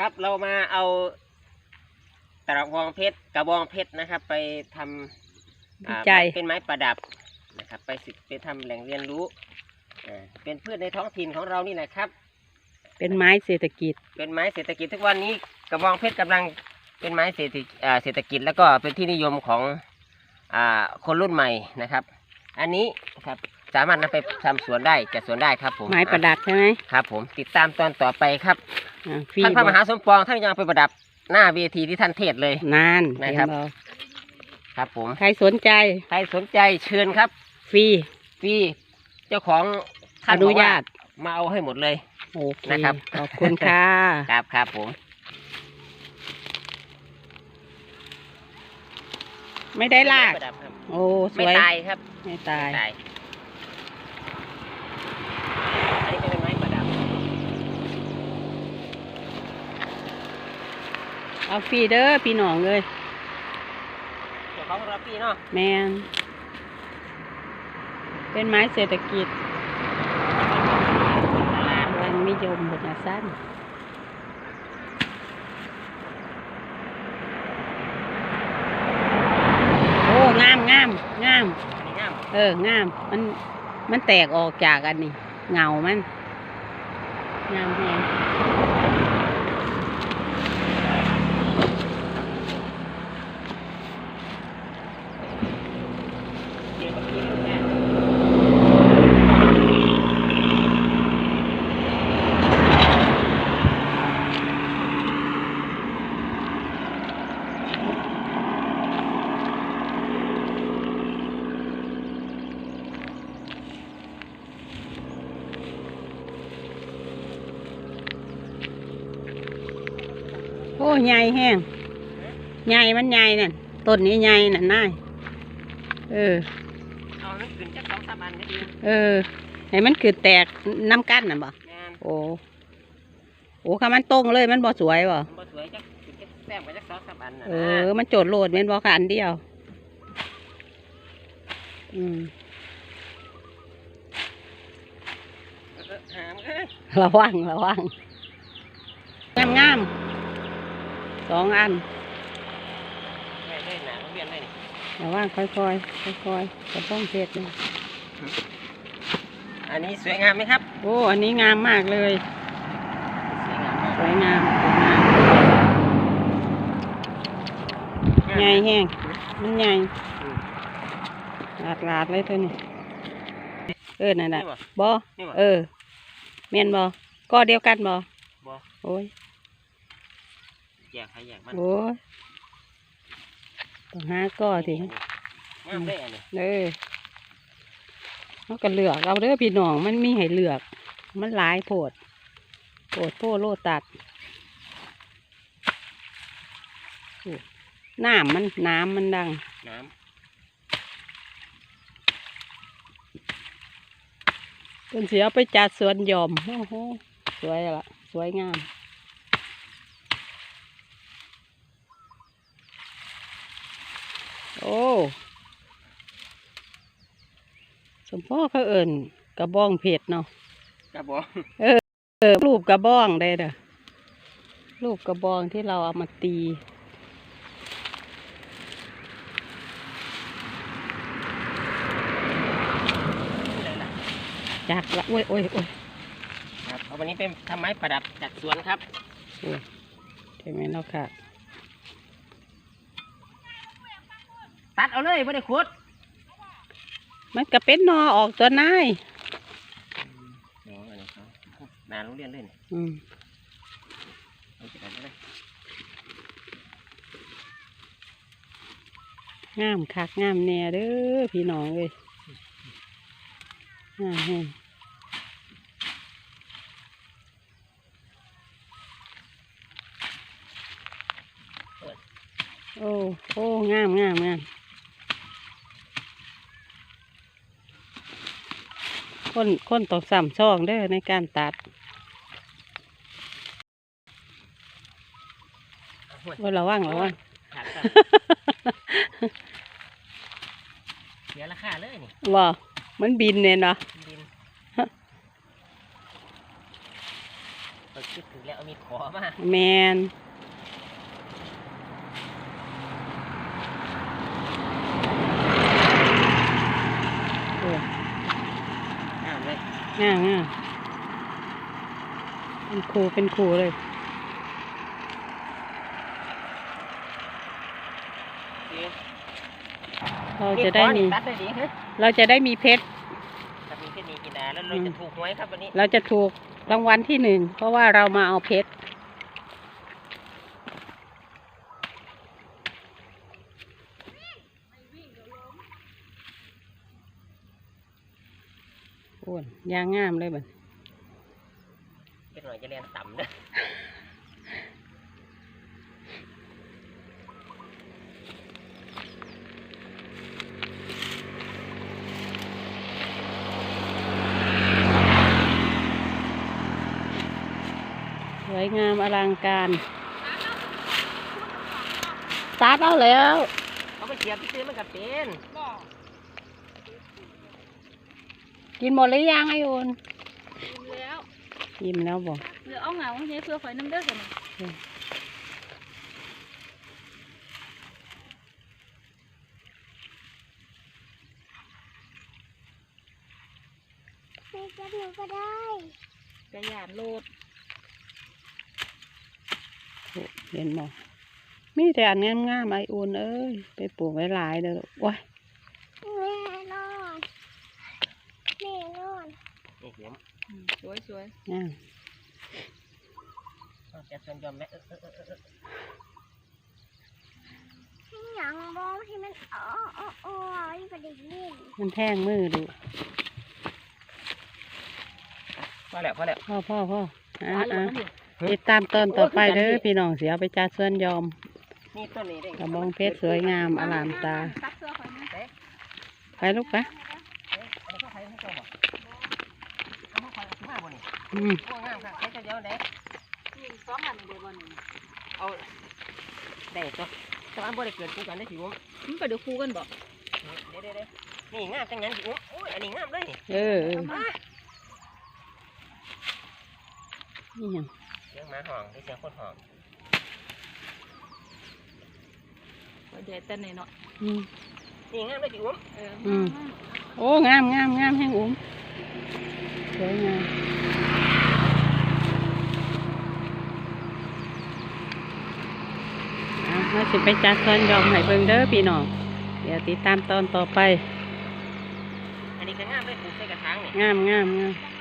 ครับเรามาเอาตะบองเพชรกระบองเพชรนะครับ ไปทำวิอ่าจัย เป็นไม้ประดับนะครับ ไปศึกไปทำแหล่งเรียนรู้อ่าเป็นพืชในท้องถิ่นของเรานี่แหละครับ เป็นไม้เศรษฐกิจ เป็นไม้เศรษฐกิจทุกวันนี้กระบองเพชรกำลังเป็นไม้เศรษฐกิจอ่าเศรษฐกิจแล้วก็เป็นที่นิยมของอ่าคนรุ่นใหม่นะครับ อันนี้ครับสามารถนำไปทำสวนได้จัดสวนได้ครับผมไม้ประดับใช่ไหม ครับผมติดตามตอนต่อไปครับ อ่าฟรีท่านพระบมอกหาสมปองท่านยังเอาไปประดับหน้าเวทีที่ท่านเทศน์เลย นานนะครับ เห็นบ่ครับ ผมใครสนใจใครสนใจเชิญครับฟรีฟรีเจ้าของท่าอนนุบอกว่ญาตมาเอาให้หมดเลย โอเคนะครับ ขอบคุณค่ะ ครับครับผม ไม่ได้ลากประดับครับโอ้ สไม่วยตายครับไม่ตายไม่ตายอันนี้เป็นไม้ประดับ เอาฟรีเด้อพี่น้องเลยเจ้าของรับพี่เนาะแมนเป็นไม้เศรษฐกิจตลาดกำลังนิยมบนอาสั้นโอ้งามงามงาม อันนี้งามเอองาม มันมันแตกออกจากอันนี้ เงามัน งามแฮง เกี่ยวกับพี่ลูกแม่ โอ้ใหญ่แห้งใหญ่มันใหญ่นั่นต้นนี้ใหญ่นั่นนายเออเอานั่นขึ้นจากสองสามอันก็ดีเออให้มันคือแตกน้ำกั้นน่ะบ่งานโอ้โอ้ค่ะมันตรงเลยมันบ่สวยบ่มันบ่สวยจักขึ้นจักแต้มไปจักสองสามอันนะเออ มันโจดโลดแม่นบ่ค่ะอันเดียว อืมเออหามเอ้ยระวังระวังงามงาม สองอันแม่ได้หนาโรงเรียนได้นี่ระวังค่อยๆค่อยๆกระป้องเพชรนี่อันนี้สวยงามไหมครับ โอ้ อันนี้งามมากเลย สวยงามมากสวยงามสวยงามใหญ่แห้งมันใหญ่อืมหลาดหลาดเลยเท่านี้ เออ นั่นแหละนี่บ่บ่นี่บ่เออเมียนบ่ก็เดียวกันบ่บ่โอ้ย แยกให้แยกมันโอ้ยต้องหาก้อสิงามได้อันนี้เออมันก็เลือกเอาเด้อพี่น้องมันมีให้เลือก มันหลายโพดโพดโพโลตัดโอ้น้ำมันน้ำมันดัง น้เป็นเสียไปจัดสวนหยอมโอ้โหสวยละสวยงาม โอ้สมพ่อเขาเอิ่นกระบองเพชรเนาะำกระบอกเออรูปกระบองได้เด้อรูปกระบองที่เราเอามาตีเลยล่ะจากละโอ้ยโอ้ยโอ้ยครับเอาวันนี้เป็นทำไม้ประดับจากสวนครับโอ้ยใช่ไหมเนาะค่ะ ตัดเอาเลยไม่ได้ขุดมันก็เป็นหนอออกตัวนายเดี๋ยวอันนี้เขานานโรงเรียนเลยนี่อืมเอาจากไหนก็ได้งามคักงามแน่เด้อพี่น้องเอ้ยงามแฮงโอ้ โอ้ งามงามงาม คนคนตอกสามช่องเด้อในการตัดโอ้ยว่าระวังระวังขาดกันเสียราคาเลยนี่ว่ามันบินเนี่ยเนาะดินเราคิดถึงแล้วเอามีมีขอมาแมนโอ้ อ่านเลย ง่ายง่าย เป็นครูเป็นครูเลย เราจะได้มี ตัดได้ดีฮะเราจะได้มีเพชร ถ้ามีแค่นี้กินได้แล้วเราอืมจะถูกหวยครับวันนี้เราจะถูกรางวัลที่หนึ่ง เพราะว่าเรามาเอาเพชร โอ้ยยางงามเลยบัด เล็กหน่อยจะเรียนต่ำเด้อสวยงามอลังการสตาร์ทเอาแล้วเอาไปเสียบที่ซื้อมันกับเป็นกินหมดหรือยังไอโอนแล้ว ยิ้มแล้วบอกเหลือเอาเหงาเนี่ยเพื่อข่อยน้ำเด้อกันไปกับหนูก็ได้กระยานโลดเห็นบอกมีแต่อันงามๆไอโอนเอ้ยไปปลูกไว้หลายเด้อลูกว้าย แม่นอนแม่นอน นี่เสียม ส วยสวยงามเอาจะส่วนยอมแม่เออเออเออเออให้หยังมองให้มันอ๋ออ๋ออ๋ออยู่กับเด็กเล่นมันแท่งมือดูพอแล้วพอแล้วพ่อพ่อพ่ออ่าหวานเหลือ่าองอยู่ติดตามตอนต่อไปเด้อพี่น้องเสียไปจัดส่วนยอมนี่ต้นนี้เด้กระบองเพชรสวยงามอลามตาซักเสื้อข่อยนะไปลูกไปเอ๊ะอันนี้เขาใครให้เจ้าบ่เอาเขาใครเอาสิมาบ่นี่ อืมโอ้งามค่ะเอ๊ะเจ้าเดี๋ยวเด้นี่สองอันเดียวบ่นี่เอาได้ตัวแต่ว่าบ่ได้เกินกูกันได้สิวมมันไปเดี๋ยวคู่กันบ่เด้เด้เด้นี่งามจังงั้นสิวมโอ้ยอันนี้งามเลยนี่เออเออมานี่หยังเสียงหมาห้องได้เสียงคนห้องข่อยแดดแต่ไหนเนาะอืมนี่งามเลยสิวมเอออืมโอ้งามงามงามแห้งอุ้ม สวยงามอะมาสิไปจัดส่วนยอมให้เบิ่งเด้อพี่น้อง เดี๋ยวติดตามตอนต่อไป อันนี้ก็งามเลยปลูกใส่กระถางนี่ งามงามงามแ